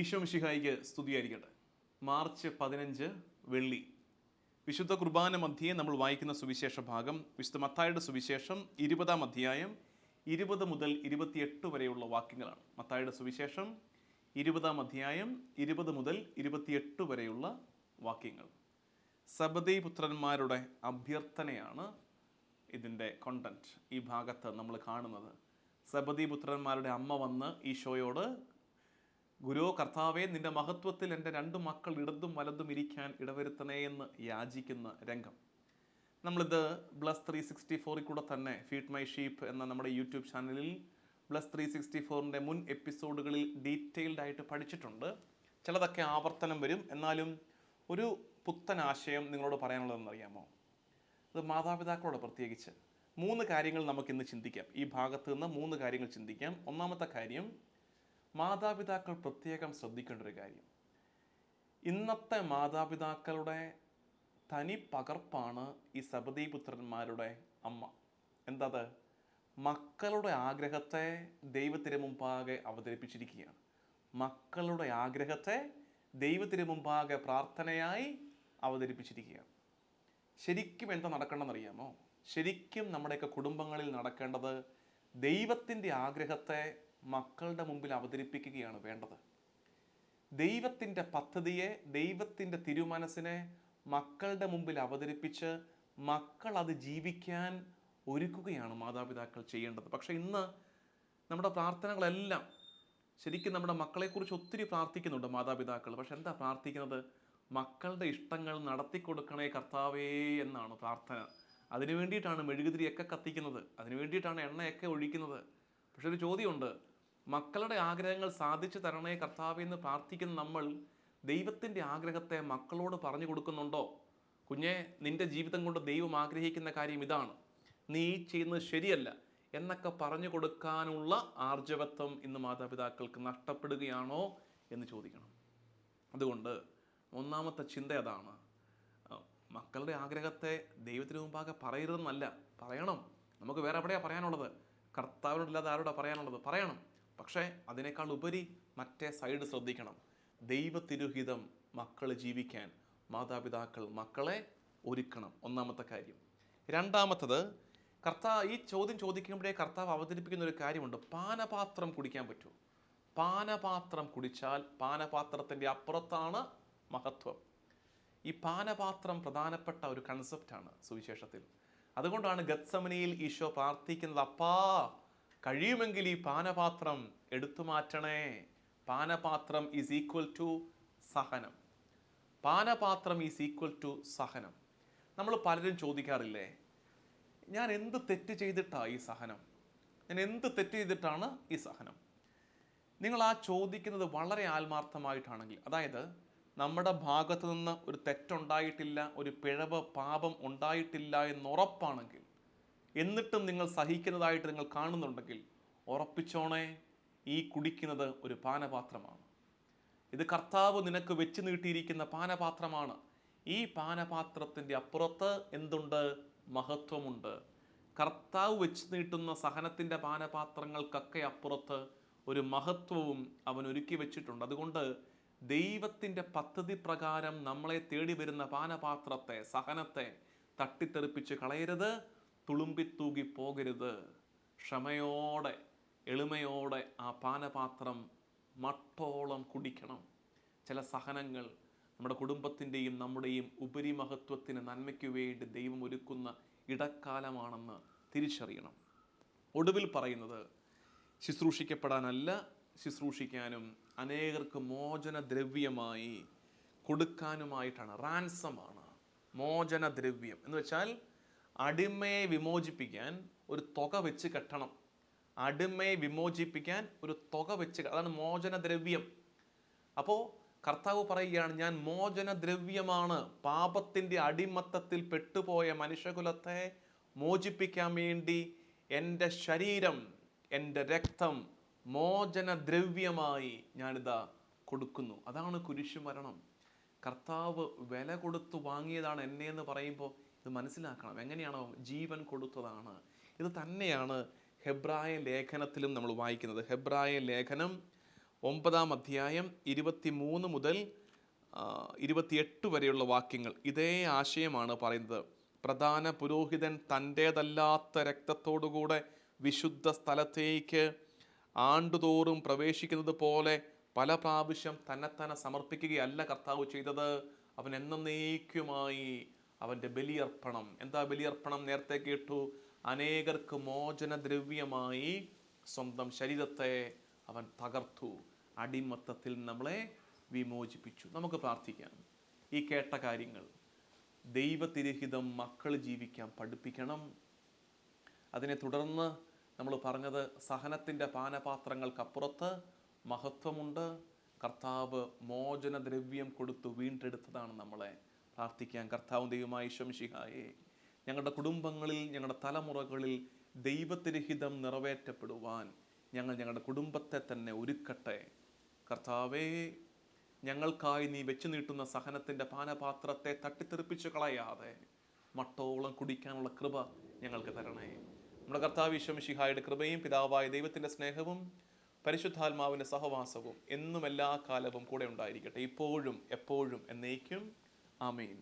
ഈശോ മിഷിഹായിക്ക് സ്തുതിയായിരിക്കട്ടെ. മാർച്ച് പതിനഞ്ച് വെള്ളി. വിശുദ്ധ കുർബാന മധ്യേ നമ്മൾ വായിക്കുന്ന സുവിശേഷ ഭാഗം വിശുദ്ധ മത്തായുടെ സുവിശേഷം ഇരുപതാം അധ്യായം ഇരുപത് മുതൽ ഇരുപത്തിയെട്ട് വരെയുള്ള വാക്യങ്ങളാണ്. മത്തായുടെ സുവിശേഷം ഇരുപതാം അധ്യായം ഇരുപത് മുതൽ ഇരുപത്തിയെട്ട് വരെയുള്ള വാക്യങ്ങൾ. സബദി പുത്രന്മാരുടെ അഭ്യർത്ഥനയാണ് ഇതിന്റെ കണ്ടന്റ് ഈ ഭാഗത്ത് നമ്മൾ കാണുന്നത്. സബദി പുത്രന്മാരുടെ അമ്മ വന്ന് ഈശോയോട് ഗുരു കർത്താവേ നിന്റെ മഹത്വത്തിൽ എന്റെ രണ്ട് മക്കൾ ഇടതും വലതും ഇരിക്കാൻ ഇടവരുത്തണേ എന്ന് യാചിക്കുന്ന രംഗം. നമ്മളിത് ബ്ലസ് ത്രീ സിക്സ്റ്റി ഫോറിൽ കൂടെ തന്നെ ഫീഡ് മൈ ഷീപ്പ് എന്ന നമ്മുടെ യൂട്യൂബ് ചാനലിൽ ബ്ലസ് ത്രീ സിക്സ്റ്റി ഫോറിന്റെ മുൻ എപ്പിസോഡുകളിൽ ഡീറ്റെയിൽഡ് ആയിട്ട് പഠിച്ചിട്ടുണ്ട്. ചിലതൊക്കെ ആവർത്തനം വരും. എന്നാലും ഒരു പുത്തൻ ആശയം നിങ്ങളോട് പറയാനുള്ളതെന്നറിയാമോ അത് മാതാപിതാക്കളോട് പ്രത്യേകിച്ച് മൂന്ന് കാര്യങ്ങൾ നമുക്കിന്ന് ചിന്തിക്കാം. ഈ ഭാഗത്ത് നിന്ന് മൂന്ന് കാര്യങ്ങൾ ചിന്തിക്കാം. ഒന്നാമത്തെ കാര്യം മാതാപിതാക്കൾ പ്രത്യേകം ശ്രദ്ധിക്കേണ്ട ഒരു കാര്യം. ഇന്നത്തെ മാതാപിതാക്കളുടെ തനി പകർപ്പാണ് ഈ സബദീപുത്രന്മാരുടെ അമ്മ. എന്തത്? മക്കളുടെ ആഗ്രഹത്തെ ദൈവത്തിന് മുമ്പാകെ അവതരിപ്പിച്ചിരിക്കുകയാണ്. മക്കളുടെ ആഗ്രഹത്തെ ദൈവത്തിന് മുമ്പാകെ പ്രാർത്ഥനയായി അവതരിപ്പിച്ചിരിക്കുകയാണ്. ശരിക്കും എന്താ നടക്കണമെന്നറിയാമോ? ശരിക്കും നമ്മുടെയൊക്കെ കുടുംബങ്ങളിൽ നടക്കേണ്ടത് ദൈവത്തിന്റെ ആഗ്രഹത്തെ മക്കളുടെ മുമ്പിൽ അവതരിപ്പിക്കുകയാണ് വേണ്ടത്. ദൈവത്തിന്റെ പദ്ധതിയെ ദൈവത്തിന്റെ തിരുമനസ്സിനെ മക്കളുടെ മുമ്പിൽ അവതരിപ്പിച്ച് മക്കൾ അത് ജീവിക്കാൻ ഒരുക്കുകയാണ് മാതാപിതാക്കൾ ചെയ്യേണ്ടത്. പക്ഷേ ഇന്ന് നമ്മുടെ പ്രാർത്ഥനകളെല്ലാം ശരിക്കും നമ്മുടെ മക്കളെക്കുറിച്ച് ഒത്തിരി പ്രാർത്ഥിക്കുന്നുണ്ട് മാതാപിതാക്കൾ. പക്ഷെ എന്താ പ്രാർത്ഥിക്കുന്നത്? മക്കളുടെ ഇഷ്ടങ്ങൾ നടത്തി കൊടുക്കണേ കർത്താവേ എന്നാണ് പ്രാർത്ഥന. അതിനു വേണ്ടിയിട്ടാണ് മെഴുകുതിരിയൊക്കെ കത്തിക്കുന്നത്. അതിനു വേണ്ടിയിട്ടാണ് എണ്ണയൊക്കെ ഒഴിക്കുന്നത്. പക്ഷെ ഒരു ചോദ്യമുണ്ട്. മക്കളുടെ ആഗ്രഹങ്ങൾ സാധിച്ചു തരണേ കർത്താവ് എന്ന് പ്രാർത്ഥിക്കുന്ന നമ്മൾ ദൈവത്തിന്റെ ആഗ്രഹത്തെ മക്കളോട് പറഞ്ഞു കൊടുക്കുന്നുണ്ടോ? കുഞ്ഞെ നിന്റെ ജീവിതം കൊണ്ട് ദൈവം ആഗ്രഹിക്കുന്ന കാര്യം ഇതാണ്. നീ ചെയ്യുന്നത് ശരിയല്ല എന്നൊക്കെ പറഞ്ഞു കൊടുക്കാനുള്ള ആർജവത്വം ഇന്ന് മാതാപിതാക്കൾക്ക് നഷ്ടപ്പെടുകയാണോ എന്ന് ചോദിക്കണം. അതുകൊണ്ട് ഒന്നാമത്തെ ചിന്ത അതാണ്. മക്കളുടെ ആഗ്രഹത്തെ ദൈവത്തിന് മുമ്പാകെ പറയരുതെന്നല്ല. പറയണം. നമുക്ക് വേറെ എവിടെയാണ് പറയാനുള്ളത്? കർത്താവിനോടില്ലാതെ ആരോടാ പറയാനുള്ളത്? പറയണം. പക്ഷേ അതിനേക്കാൾ ഉപരി മറ്റേ സൈഡ് ശ്രദ്ധിക്കണം. ദൈവത്തിരുഹിതം മക്കൾ ജീവിക്കാൻ മാതാപിതാക്കൾ മക്കളെ ഒരുക്കണം. ഒന്നാമത്തെ കാര്യം. രണ്ടാമത്തത് കർത്താവ് ഈ ചോദ്യം ചോദിക്കുമ്പോഴേ കർത്താവ് അവതരിപ്പിക്കുന്ന ഒരു കാര്യമുണ്ട്. പാനപാത്രം കുടിക്കാൻ പറ്റുമോ പാനപാത്രം കുടിച്ചാൽ പാനപാത്രത്തിന്റെ അപ്പുറത്താണ് മഹത്വം. ഈ പാനപാത്രം പ്രധാനപ്പെട്ട ഒരു കൺസെപ്റ്റാണ് സുവിശേഷത്തിൽ. അതുകൊണ്ടാണ് ഗത്സമനിയിൽ ഈശോ പ്രാർത്ഥിക്കുന്നത് അപ്പാ കഴിയുമെങ്കിൽ ഈ പാനപാത്രം എടുത്തു മാറ്റണേ. പാനപാത്രം ഈസ് ഈക്വൽ ടു സഹനം. പാനപാത്രം ഈസ് ഈക്വൽ ടു സഹനം. നമ്മൾ പലരും ചോദിക്കാറില്ലേ ഞാൻ എന്ത് തെറ്റ് ചെയ്തിട്ടാണ് ഈ സഹനം? ഞാൻ എന്ത് തെറ്റ് ചെയ്തിട്ടാണ് ഈ സഹനം? നിങ്ങൾ ആ ചോദിക്കുന്നത് വളരെ ആത്മാർത്ഥമായിട്ടാണെങ്കിൽ അതായത് നമ്മുടെ ഭാഗത്തു നിന്ന് ഒരു തെറ്റുണ്ടായിട്ടില്ല ഒരു പിഴവ് പാപം ഉണ്ടായിട്ടില്ല എന്നുറപ്പാണെങ്കിൽ എന്നിട്ടും നിങ്ങൾ സഹിക്കുന്നതായിട്ട് നിങ്ങൾ കാണുന്നുണ്ടെങ്കിൽ ഉറപ്പിച്ചോണേ ഈ കുടിക്കുന്നത് ഒരു പാനപാത്രമാണ്. ഇത് കർത്താവ് നിനക്ക് വെച്ച് നീട്ടിയിരിക്കുന്ന പാനപാത്രമാണ്. ഈ പാനപാത്രത്തിന്റെ അപ്പുറത്ത് എന്തുണ്ട്? മഹത്വമുണ്ട്. കർത്താവ് വെച്ച് നീട്ടുന്ന സഹനത്തിന്റെ പാനപാത്രങ്ങൾക്കൊക്കെ അപ്പുറത്ത് ഒരു മഹത്വവും അവൻ ഒരുക്കി വെച്ചിട്ടുണ്ട്. അതുകൊണ്ട് ദൈവത്തിന്റെ പദ്ധതി പ്രകാരം നമ്മളെ തേടി വരുന്ന പാനപാത്രത്തെ സഹനത്തെ തട്ടിത്തെറിപ്പിച്ച് കളയരുത്. തുളുമ്പിത്തൂകി പോകരുത്. ക്ഷമയോടെ എളിമയോടെ ആ പാനപാത്രം മട്ടോളം കുടിക്കണം. ചില സഹനങ്ങൾ നമ്മുടെ കുടുംബത്തിന്റെയും നമ്മുടെയും ഉപരിമഹത്വത്തിന് നന്മയ്ക്കു വേണ്ടി ദൈവം ഒരുക്കുന്ന ഇടക്കാലമാണെന്ന് തിരിച്ചറിയണം. ഒടുവിൽ പറയുന്നത് ശുശ്രൂഷിക്കപ്പെടാനല്ല ശുശ്രൂഷിക്കാനും അനേകർക്ക് മോചനദ്രവ്യമായി കൊടുക്കാനുമായിട്ടാണ്. റാൻസമാണ് മോചനദ്രവ്യം എന്ന് വെച്ചാൽ അടിമയെ വിമോചിപ്പിക്കാൻ ഒരു തുക വെച്ച് കെട്ടണം. അടിമയെ വിമോചിപ്പിക്കാൻ ഒരു തുക വെച്ച് അതാണ് മോചനദ്രവ്യം. അപ്പോൾ കർത്താവ് പറയുകയാണ് ഞാൻ മോചനദ്രവ്യമാണ്. പാപത്തിന്റെ അടിമത്തത്തിൽ പെട്ടുപോയ മനുഷ്യകുലത്തെ മോചിപ്പിക്കാൻ വേണ്ടി എന്റെ ശരീരം എന്റെ രക്തം മോചനദ്രവ്യമായി ഞാനിതാ കൊടുക്കുന്നു. അതാണ് കുരിശു മരണം കർത്താവ് വില കൊടുത്തു വാങ്ങിയതാണ് എന്നെ എന്ന് പറയുമ്പോൾ ഇത് മനസ്സിലാക്കണം. എങ്ങനെയാണോ ജീവൻ കൊടുത്തതാണ്. ഇത് തന്നെയാണ് ഹെബ്രായ ലേഖനത്തിലും നമ്മൾ വായിക്കുന്നത്. ഹെബ്രായ ലേഖനം ഒമ്പതാം അധ്യായം ഇരുപത്തി മൂന്ന് മുതൽ ഇരുപത്തിയെട്ട് വരെയുള്ള വാക്യങ്ങൾ. ഇതേ ആശയമാണ് പറയുന്നത്. പ്രധാന പുരോഹിതൻ തന്റേതല്ലാത്ത രക്തത്തോടുകൂടെ വിശുദ്ധ സ്ഥലത്തേക്ക് ആണ്ടുതോറും പ്രവേശിക്കുന്നത് പോലെ പല പ്രാവശ്യം തന്നെത്തന്നെ സമർപ്പിക്കുകയല്ല കർത്താവ് ചെയ്തത്. അവൻ എന്നേക്കുമായി അവന്റെ ബലിയർപ്പണം. എന്താ ബലിയർപ്പണം? നേരത്തെ കേട്ടു അനേകർക്ക് മോചനദ്രവ്യമായി സ്വന്തം ശരീരത്തെ അവൻ തകർത്തു. അടിമത്തത്തിൽ നമ്മളെ വിമോചിപ്പിച്ചു. നമുക്ക് പ്രാർത്ഥിക്കാം. ഈ കേട്ട കാര്യങ്ങൾ ദൈവതിരഹിതം മക്കൾ ജീവിക്കാൻ പഠിപ്പിക്കണം. അതിനെ തുടർന്ന് നമ്മൾ പറഞ്ഞത് സഹനത്തിന്റെ പാനപാത്രങ്ങൾക്കപ്പുറത്ത് മഹത്വമുണ്ട്. കർത്താവ് മോചനദ്രവ്യം കൊടുത്തു വീണ്ടെടുത്തതാണ് നമ്മളെ. പ്രാർത്ഥിക്കാൻ കർത്താവും ദൈവമായി ശംശിഹായെ ഞങ്ങളുടെ കുടുംബങ്ങളിൽ ഞങ്ങളുടെ തലമുറകളിൽ ദൈവത്തിരഹിതം നിറവേറ്റപ്പെടുവാൻ ഞങ്ങൾ ഞങ്ങളുടെ കുടുംബത്തെ തന്നെ ഒരുക്കട്ടെ. കർത്താവേ ഞങ്ങൾക്കായി നീ വെച്ചു നീട്ടുന്ന സഹനത്തിന്റെ പാനപാത്രത്തെ തട്ടിത്തെറിപ്പിച്ചു കളയാതെ മട്ടോളം കുടിക്കാനുള്ള കൃപ ഞങ്ങൾക്ക് തരണേ നമ്മുടെ കർത്താവ് ശംശിഹായുടെ കൃപയും പിതാവായ ദൈവത്തിന്റെ സ്നേഹവും പരിശുദ്ധാത്മാവിന്റെ സഹവാസവും എന്നും എല്ലാ കാലവും കൂടെ ഉണ്ടായിരിക്കട്ടെ. ഇപ്പോഴും എപ്പോഴും എന്നേക്കും ആമേൻ